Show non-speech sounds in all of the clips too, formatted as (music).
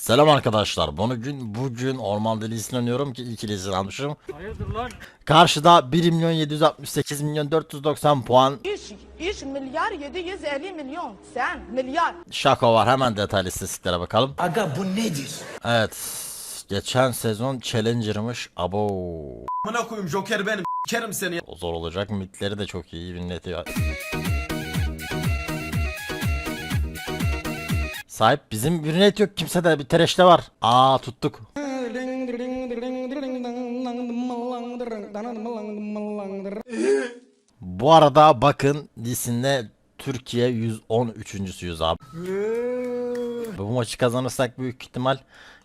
Selam arkadaşlar. Bugün bugün orman delisini oynuyorum ki ilk ilisini almışım. Hayırdır lan? Karşıda 1 milyon 768 milyon 490 puan 3 3 milyar 750 milyon sen milyar şako var. Hemen detaylı istatistiklere bakalım. Aga bu nedir? Evet. Geçen sezon Challenger'mış. Abo. Amına koyayım Joker benim. Kerim seni. O zor olacak. Mitleri de çok iyi. Minneti Sahip bizim bir net yok. Kimse de bir tereşte var. Aa tuttuk. Bu arada bakın Lisin'le Türkiye 113.süyüz abi. Bu maçı kazanırsak büyük ihtimal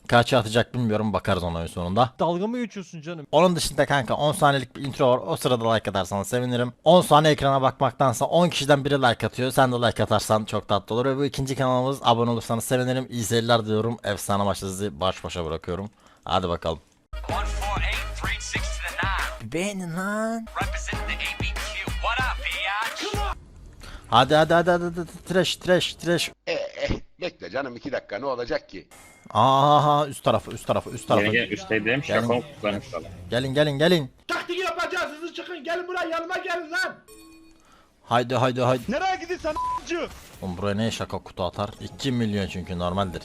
kaça atacak bilmiyorum bakarız ona oyun sonunda. Dalga mı geçiyorsun canım? Onun dışında kanka 10 saniyelik bir intro var. O sırada like atarsan sevinirim. 10 saniye ekrana bakmaktansa 10 kişiden biri like atıyor. Sen de like atarsan çok tatlı olur. Ve bu ikinci kanalımız abone olursanız sevinirim. İyi seyirler diyorum. Efsane sizi baş başa bırakıyorum. Hadi bakalım. 148, 36 to the 9. Beğenin lan. Hadi hadi hadi hadi, hadi. Trash trash trash. Bekle canım iki dakika ne olacak ki? Aha üst tarafı üst tarafı üst tarafı. Gel gel üstteydim. Gelin. Şaka kullanmışlar. Gelin gelin gelin. Taktik yapacağız hızlı çıkın gelin buraya yanıma gelin lan. Haydi haydi haydi. Nereye gidiyorsun a**cı? Oğlum buraya ne şaka kutu atar? 2 milyon çünkü normaldir.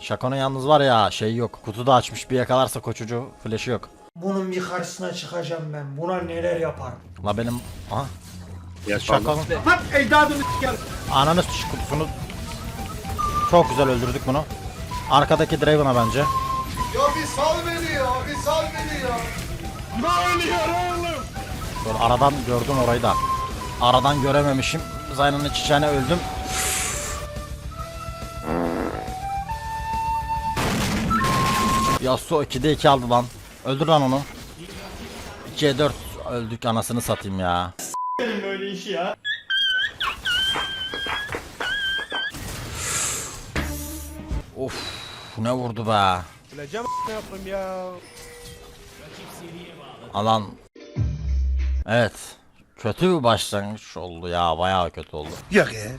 Şakanın yalnız var ya şey yok. Kutuda açmış bir yakalarsa koçucu flash'ı yok. Bunun bir karşısına çıkacağım ben. Buna neler yaparım? La benim aha Ya şakanın Bak ecdadını gel. ananı s- kutusunu çok güzel öldürdük bunu. Arkadaki Draven'a bence. Ya bir sal beni ya bir sal beni ya. Sonra aradan gördüm orayı da. Aradan görememişim. Zayna'nın çiçeğine öldüm. Yasuo 2'de 2 aldı lan. Öldür lan onu. 2'ye 4 öldük anasını satayım ya. Böyle işi ya. Of ne vurdu be. Öleceğim ne yapayım ya. Alan. Evet. Kötü bir başlangıç oldu ya. Bayağı kötü oldu. Yok ya.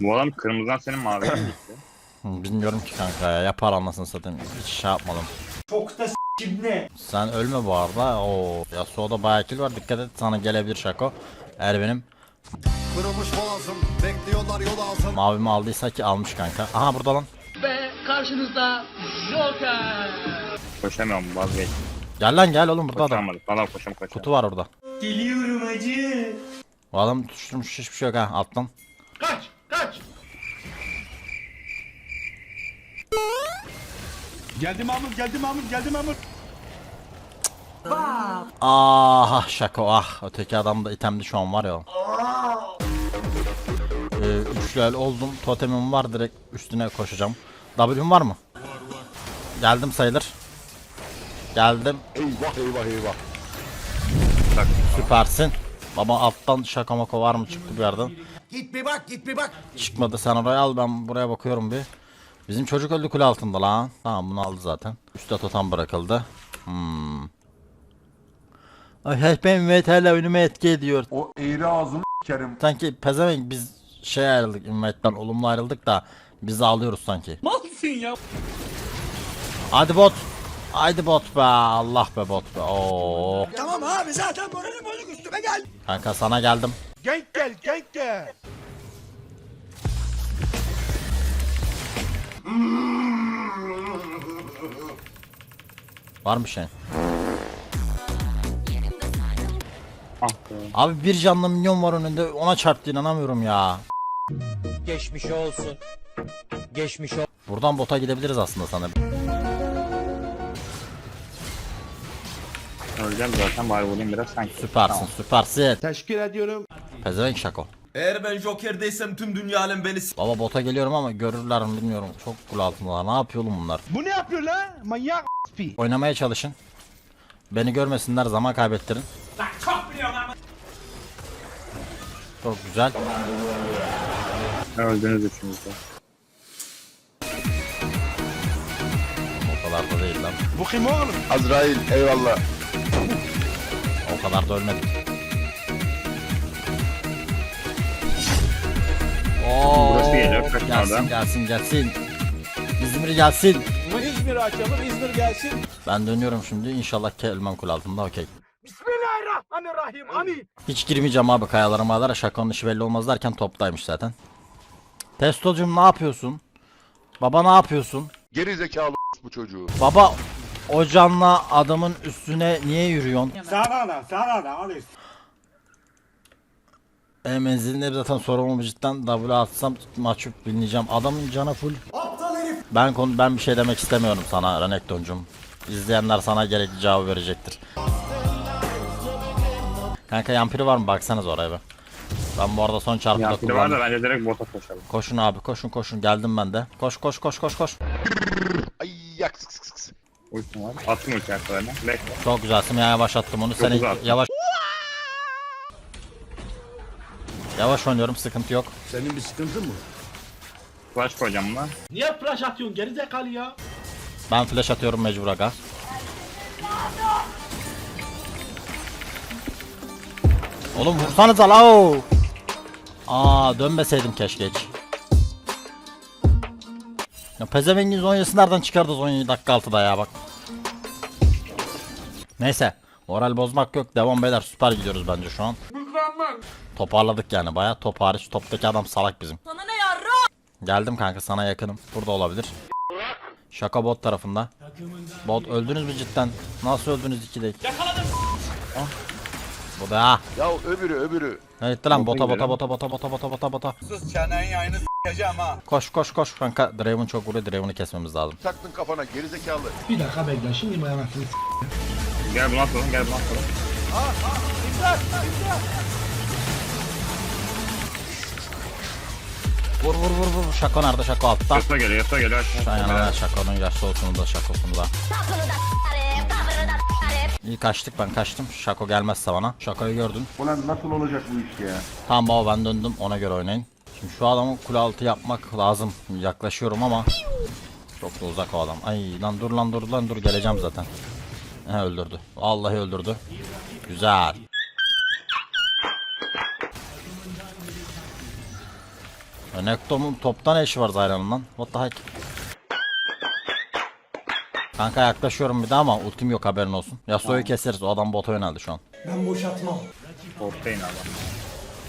Bu adam kırmızıdan senin maviye mi gitti? (clears throat) Bilmiyorum ki kanka ya. Yapar anasını satayım. Hiç şey yapmadım. Çok da ne? Sen ölme bu arada. Oo. Yasuo'da bayağı kill var. Dikkat et sana gelebilir Şako. Eğer benim Kırılmış boğazım bekliyorlar yol ağzım. mavimi aldıysa ki almış kanka. Aha burada lan. Koşamıyorum vazgeç. Gel lan gel oğlum burada adam. Koşamadım. Valla koşam koşam. Kutu var orada. Geliyorum acı. Bu adam tutuşturmuş hiçbir şey yok ha alttan. Kaç kaç. Geldi Mahmut geldi Mahmut geldi Mahmut. Ah şaka ah öteki adam da itemli şu an var ya. Ee, üçlü el oldum totemim var direkt üstüne koşacağım. W'm var mı? Geldim sayılır. Geldim. Eyvah eyvah eyvah. Süpersin. Baba alttan şaka maka var mı çıktı bir yerden. Git bir bak git bir bak. Çıkmadı sen oraya al ben buraya bakıyorum bir. Bizim çocuk öldü kule altında lan. Tamam bunu aldı zaten. Üstte totem bırakıldı. Hmm. Ay hep benim VT'le önüme etki ediyor. O eğri ağzını kerim. Sanki pezevenk biz şey ayrıldık invite'den olumlu ayrıldık da biz ağlıyoruz sanki. Malsın ya. Hadi bot. Haydi bot be Allah be bot be. Oo. Tamam abi zaten moralim bozuk üstüme gel. Kanka sana geldim. Genk gel genk gel. Var mı şey? Ah be. Abi bir canlı milyon var önünde ona çarptı inanamıyorum ya. Geçmiş olsun. Geçmiş olsun. Buradan bota gidebiliriz aslında sana. Öleceğim zaten bari vurayım biraz sanki. Süpersin süpersin. Teşekkür ediyorum. Pezevenk şako. Eğer ben Joker'deysem tüm dünya alem beni s- Baba bota geliyorum ama görürler mi bilmiyorum. Çok kul altındalar. Ne yapıyor oğlum bunlar? Bu ne yapıyor lan? Manyak pi. Oynamaya çalışın. Beni görmesinler zaman kaybettirin. Çok güzel. Öldünüz üçünüz de. O kadar da değil lan. Bu kim oğlum? Azrail eyvallah. O kadar da ölmedik. Gelsin Adam. gelsin gelsin. İzmir gelsin. İzmir açalım İzmir gelsin. Ben dönüyorum şimdi. İnşallah kelmem kul altında okey. Bismillahirrahmanirrahim. Amin. Hiç girmeyeceğim abi kayalara mayalara şakanın işi belli olmaz derken toptaymış zaten. Testocum ne yapıyorsun? Baba ne yapıyorsun? Geri zekalı bu çocuğu. Baba o canla adamın üstüne niye yürüyorsun? Sana da sana da hadi. E menzilinde zaten sorumlu cidden W atsam maçıp bilineceğim. Adamın canı full. Ben konu ben bir şey demek istemiyorum sana Renekton'cum. İzleyenler sana gerekli cevabı verecektir. Kanka yampiri var mı? Baksanız oraya be. Ben bu arada son çarpıda Ya biri var da kullandım. bence direkt bota koşalım. Koşun abi koşun koşun geldim ben de. Koş koş koş koş koş. Ay yak sık sık sık. Ultim var. Attım ulti arkalarına. Bekle. Çok güzelsin ya yavaşlattım onu. Sen Çok güzel. yavaş. Yavaş oynuyorum sıkıntı yok. Senin bir sıkıntın mı? Flash koyacağım lan. Niye flash atıyorsun gerizekalı ya? Ben flash atıyorum mecbur aga. Oğlum vursanıza la Aa dönmeseydim keşke hiç. Ya pezevengin zonyası nereden çıkardı zonyayı dakika altıda ya bak. Neyse. Moral bozmak yok. Devam beyler süper gidiyoruz bence şu an. Toparladık yani baya. Top hariç toptaki adam salak bizim. Sana ne yarra? Geldim kanka sana yakınım. Burada olabilir. Şaka bot tarafında. Bot öldünüz mü cidden? Nasıl öldünüz iki değil? Yakaladım. Bu da. Ya öbürü öbürü. Ne gitti lan Bota bota bota bota bota bota bota bota bota. Sus çenenin yayını s**eceğim ha. Koş koş koş kanka. Draven çok vuruyor. Draven'ı kesmemiz lazım. Taktın kafana geri zekalı. Bir dakika bekle şimdi mi anasını Gel bunu atalım gel bunu atalım. Vur vur vur vur. Şako nerede? Şako altta. Yasa geliyor yasa geliyor. Aynen aynen Şako'nun yaşlı olsunu da Şako'sunu da. İyi kaçtık ben kaçtım. Şako gelmezse bana. Şako'yu gördün. Ulan nasıl olacak bu iş ya? Tamam baba ben döndüm ona göre oynayın. Şimdi şu adamı kule altı yapmak lazım. Yaklaşıyorum ama çok da uzak o adam. Ay lan dur lan dur lan dur geleceğim zaten. He öldürdü. Vallahi öldürdü. Güzel. Nektom'un toptan eşi var Zayran'ın lan. What the heck? Kanka yaklaşıyorum bir daha ama ultim yok haberin olsun. Yasuo'yu keseriz o adam bota yöneldi şu an. Ben boşaltmam. Bottayın abi.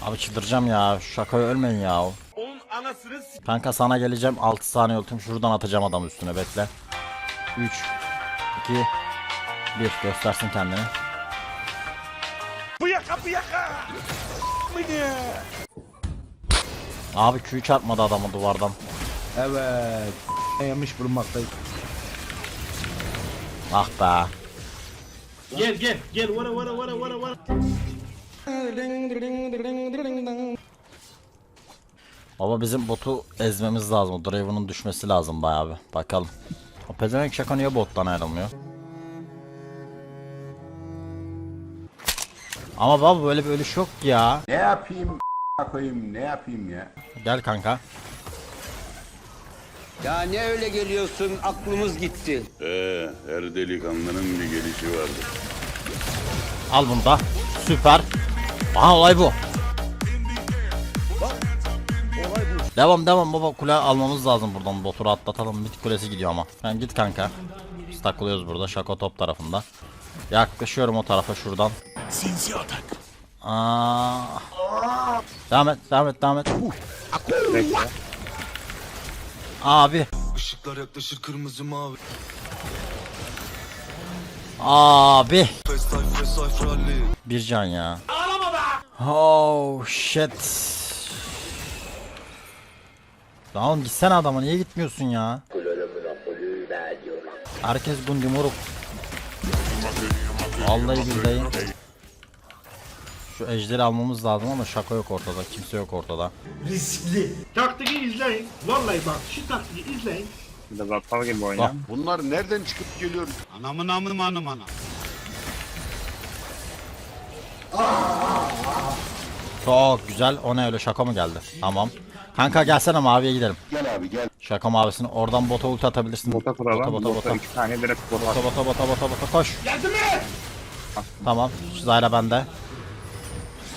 Abi çıldıracağım ya. Şu şakayı ölmeyin ya. Kanka sana geleceğim 6 saniye ultim şuradan atacağım adam üstüne bekle. 3 2 1 göstersin kendini. Bu yaka bu yaka. Abi Q çarpmadı adamı duvardan. Evet. Yemiş bulunmaktayız. Ah be. Gel gel gel vara vara vara vara vara. Baba bizim botu ezmemiz lazım. Draven'ın düşmesi lazım bayağı bir. Bakalım. O pezevenk şaka niye bottan ayrılmıyor? Ama baba böyle bir ölüş yok ya. Ne yapayım koyayım ne yapayım ya? Gel kanka. Ya ne öyle geliyorsun aklımız gitti. Ee, her delikanlının bir gelişi vardır. Al bunu da. Süper. Aha olay bu. Devam devam baba kule almamız lazım buradan botu atlatalım mid kulesi gidiyor ama. Yani git kanka. Biz takılıyoruz burada şako top tarafında. Yaklaşıyorum o tarafa şuradan. Sinsi atak. Aa. Devam et devam et devam et. Abi. Işıklar yaklaşır kırmızı mavi. Abi. Bir can ya. Ağlama be. Oh shit. Lan oğlum gitsene adama niye gitmiyorsun ya? Herkes gundi moruk. Vallahi billahi. Şu ejderi almamız lazım ama şaka yok ortada. Kimse yok ortada. Riskli. Taktiği izleyin. Vallahi bak şu taktiği izleyin. Biraz aptal gibi oynayalım. Bunlar nereden çıkıp geliyor? Anamın amım anım anam. Çok güzel. O ne öyle şaka mı geldi? Tamam. Kanka gelsene maviye gidelim. Gel abi gel. Şaka mavisini oradan bota ulti atabilirsin. Bota kuralım. Bota bota Bota bota. 2 saniye direkt bota Bota bota bota bota bota koş. Geldi mi? Tamam. Zayra bende.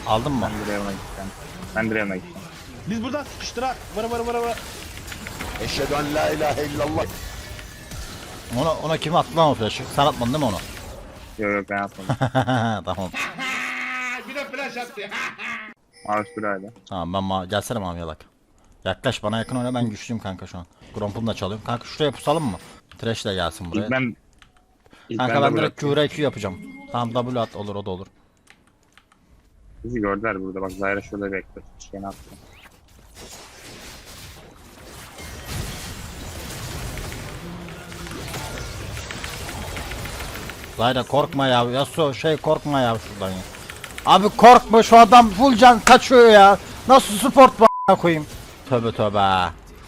Aldın mı? Ben Draven'a gideceğim. Ben Draven'a gideceğim. Biz buradan sıkıştırak. Vara vara vara vara. Eşhedü en la ilahe illallah. Ona, ona kim attı lan o flash'ı? Sen atmadın değil mi onu? Yok yok ben atmadım. (laughs) tamam. Bir de flash attı. Mavi sürayla. Tamam ben ma gelsene mavi yalak. Yaklaş bana yakın oyna ben güçlüyüm kanka şu an. Gromp'um da çalıyorum. Kanka şuraya pusalım mı? Trash de gelsin buraya. İlk ben... İlk kanka ben de direkt bırakayım. QRQ yapacağım. Tamam W at olur o da olur. Bizi gördüler burada bak Zyra şurada bekliyor. Şeyini attı. Zayda korkma ya. Yasuo şey korkma ya şuradan ya. Abi korkma şu adam full can kaçıyor ya. Nasıl support bu koyayım. Tövbe tövbe.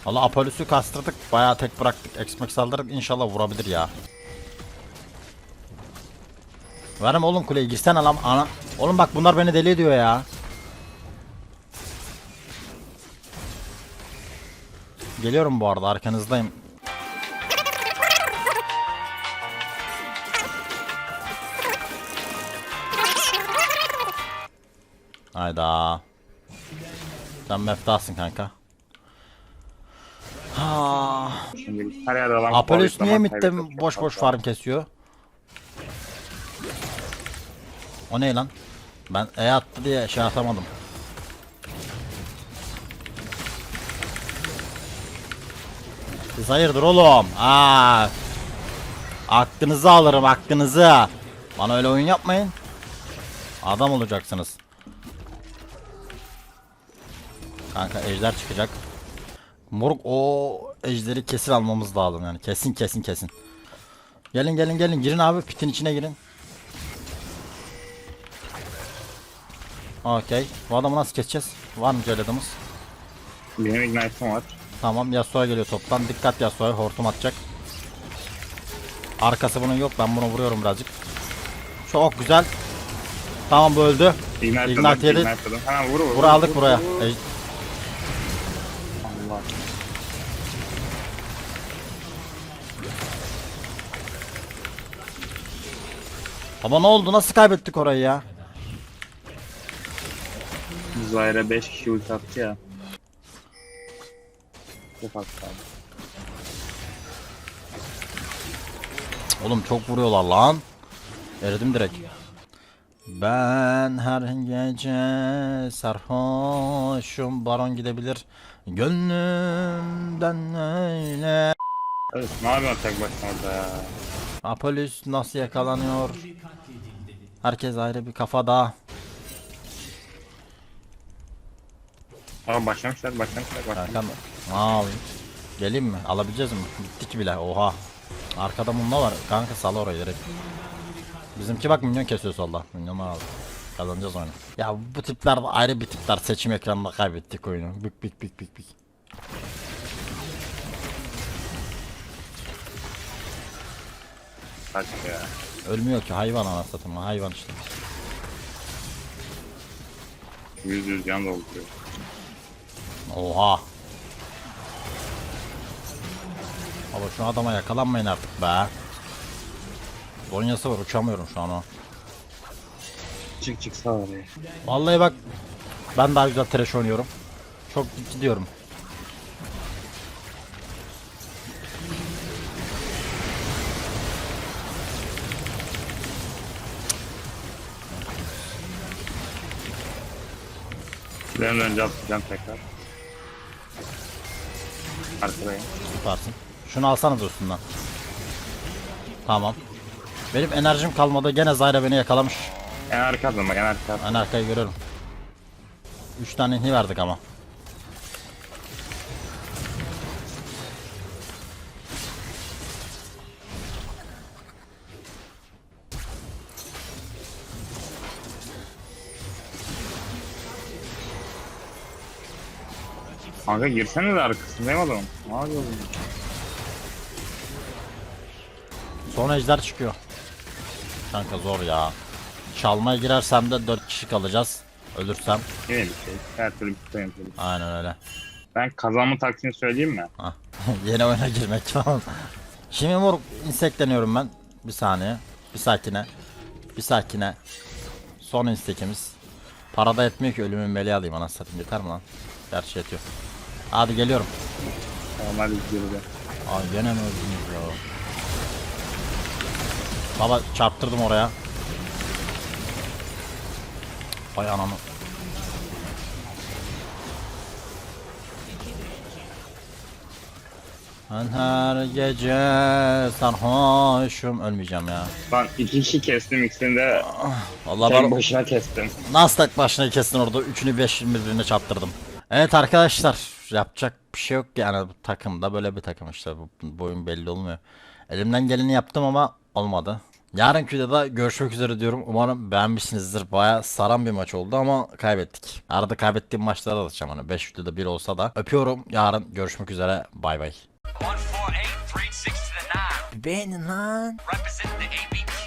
Allah Apollo'su kastırdık. Bayağı tek bıraktık. X-Max saldırdık. İnşallah vurabilir ya. Verme oğlum kuleyi girsene lan ana. Oğlum bak bunlar beni deli ediyor ya. Geliyorum bu arada arkanızdayım. Hayda. Sen meftasın kanka. Ha. Apollos niye kaybediyor. boş boş farm kesiyor? O ne lan? Ben E attı diye şey atamadım. Siz hayırdır oğlum? Aa. Aklınızı alırım aklınızı. Bana öyle oyun yapmayın. Adam olacaksınız. Kanka ejder çıkacak. Moruk o ejderi kesin almamız lazım yani. Kesin kesin kesin. Gelin gelin gelin girin abi pitin içine girin. Okey. Bu adamı nasıl keseceğiz? Var mı celladımız? Benim ignite'ım var. Tamam Yasuo geliyor toptan. Dikkat Yasuo'ya hortum atacak. Arkası bunun yok. Ben bunu vuruyorum birazcık. Çok güzel. Tamam bu öldü. Ignite, Ignite yedi. Hemen vur vur. Bura aldık buraya. Ej- Allah. Ama ne oldu? Nasıl kaybettik orayı ya? Zyra 5 kişi ulti attı ya. Çok az kaldı. Oğlum çok vuruyorlar lan. Eridim direkt. Ben her gece sarhoşum baron gidebilir. Gönlümden öyle. Evet, ne yapıyorsun tek başına orada ya? Apollos nasıl yakalanıyor? Herkes ayrı bir kafada. Ama başlamışlar, başlamışlar, başlamışlar. Kanka ne yapayım? Geleyim mi? Alabileceğiz mi? Bittik bile. Oha. Arkada mumla var. Kanka sal orayı direkt. Bizimki bak minyon kesiyor solda. Minyonlar aldı. Kazanacağız oyunu. Ya bu tipler ayrı bir tipler. Seçim ekranında kaybettik oyunu. Bik bik bik bik bik. Kaç ya. Ölmüyor ki hayvan anasını satayım. Hayvan işte. Yüz yüz can dolduruyor. Oha. Ama şu adama yakalanmayın artık be. Zonyası var uçamıyorum şu an o. Çık çık sağ oraya. Vallahi bak ben daha güzel trash oynuyorum. Çok gidiyorum. Ben önce atacağım tekrar. Arkadayım. Tutarsın. Şunu alsanız üstünden. Tamam. Benim enerjim kalmadı. Gene Zyra beni yakalamış. En arka atın bak en arka at. Ben arkayı görüyorum. 3 tane inhi verdik ama. Kanka girsene de arkasındayım adamım. Ne yapıyorsun? Son ejder çıkıyor. Kanka zor ya. Çalmaya girersem de 4 kişi kalacağız. Ölürsem. Yine bir şey. Her türlü tutayım tabii. Aynen öyle. Ben kazanma taktiğini söyleyeyim mi? Hah. (laughs) Yeni oyuna girmek falan. Şimdi mor insekleniyorum ben. Bir saniye. Bir sakine. Bir sakine. Son instekimiz. Para da etmiyor ki ölümün meleği alayım anasını satayım yeter mi lan? Gerçi yetiyor. Hadi geliyorum. Normal girdi. Ay gene mi öldünüz ya? Baba çarptırdım oraya. Ay ananı. Ben her gece sarhoşum ölmeyeceğim ya. Lan iki kişi kestim ikisini de Vallahi tek ben başına kestim. nasıl tek başına kestin orada üçünü beş birbirine çarptırdım. Evet arkadaşlar yapacak bir şey yok yani bu takımda böyle bir takım işte bu, bu oyun belli olmuyor. Elimden geleni yaptım ama olmadı. Yarınki videoda görüşmek üzere diyorum. Umarım beğenmişsinizdir. Baya saran bir maç oldu ama kaybettik. Arada kaybettiğim maçlara da atacağım hani 5 videoda bir olsa da. Öpüyorum. Yarın görüşmek üzere. Bay bay. 148, 360 to the 9. Beğenin lan. Representing the ABQ.